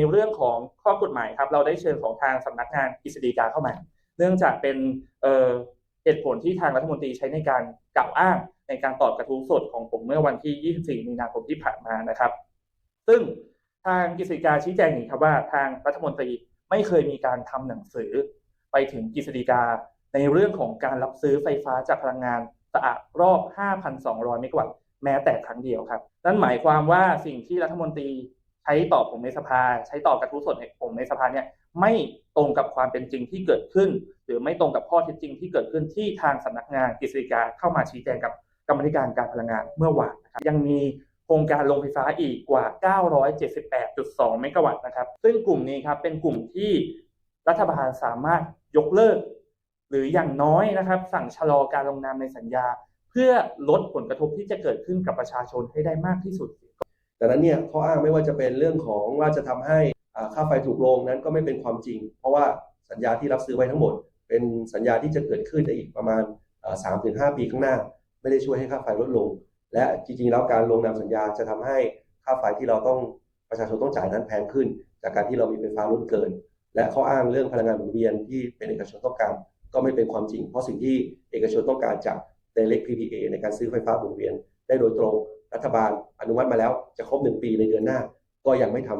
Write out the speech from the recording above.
ในเรื่องของข้อกฎหมายครับ เราได้เชิญของทางสำนักงานกฤษฎีกาเข้ามา เนื่องจากเป็นเหตุผลที่ทางรัฐมนตรีใช้ในการกล่าวอ้างในการตอบกระทู้สดของผมเมื่อวันที่ 24 มีนาคมที่ผ่านมานะครับ ซึ่งทางกฤษฎีกาชี้แจงอย่างนี้ครับว่าทางรัฐมนตรีไม่เคยมีการทำหนังสือ ไปถึงกฤษฎีกาในเรื่องของการรับซื้อไฟฟ้าจากพลังงานสะอาดรอบ 5,200 เมกะวัตต์แม้แต่ครั้งเดียวครับ นั่นหมายความว่าสิ่งที่รัฐมนตรี ใช้ตอบผมในสภา ใช้ตอบกระทู้สดในผมในสภาเนี่ยไม่ตรงกับความเป็นจริงที่เกิดขึ้น หรือไม่ตรงกับข้อเท็จจริงที่เกิดขึ้นที่ทางสำนักงานกฤษฎีกาเข้ามาชี้แจงกับกรรมธิการการพลังงานเมื่อวานนะครับยังมีโครงการโรงไฟฟ้าอีกกว่า 978.2 เมกะวัตต์นะครับ ซึ่งกลุ่มนี้ครับเป็นกลุ่มที่รัฐบาลสามารถยกเลิก หรืออย่างน้อยนะครับ สั่งชะลอการลงนามในสัญญา เพื่อลดผลกระทบที่จะเกิดขึ้นกับประชาชนให้ได้มากที่สุด ดังนั้นเนี่ยข้ออ้างไม่ว่าจะเป็นเรื่องของว่าจะทำให้ค่าไฟถูกลงนั้นก็ไม่เป็นความจริง เพราะว่าสัญญาที่รับซื้อไว้ทั้งหมด เป็นสัญญาที่จะเกิดขึ้นในอีกประมาณสามถึงห้าปีข้างหน้า ไม่ได้ช่วยให้ค่าไฟลดลง และจริงๆแล้วการลงนามสัญญาจะทำให้ค่าไฟที่เราต้องประชาชนต้องจ่ายนั้นแพงขึ้น จากการที่เรามีไฟฟ้าล้นเกิน และข้ออ้างเรื่องพลังงานหมุนเวียนที่เป็นเอกชนต้องการก็ไม่เป็นความจริง เพราะสิ่งที่เอกชนต้องการจาก Direct PPA ในการซื้อไฟฟ้าหมุนเวียนได้โดยตรง รัฐบาลอนุมัติมาแล้วจะครบหนึ่งปีในเดือนหน้าก็ยังไม่ทำ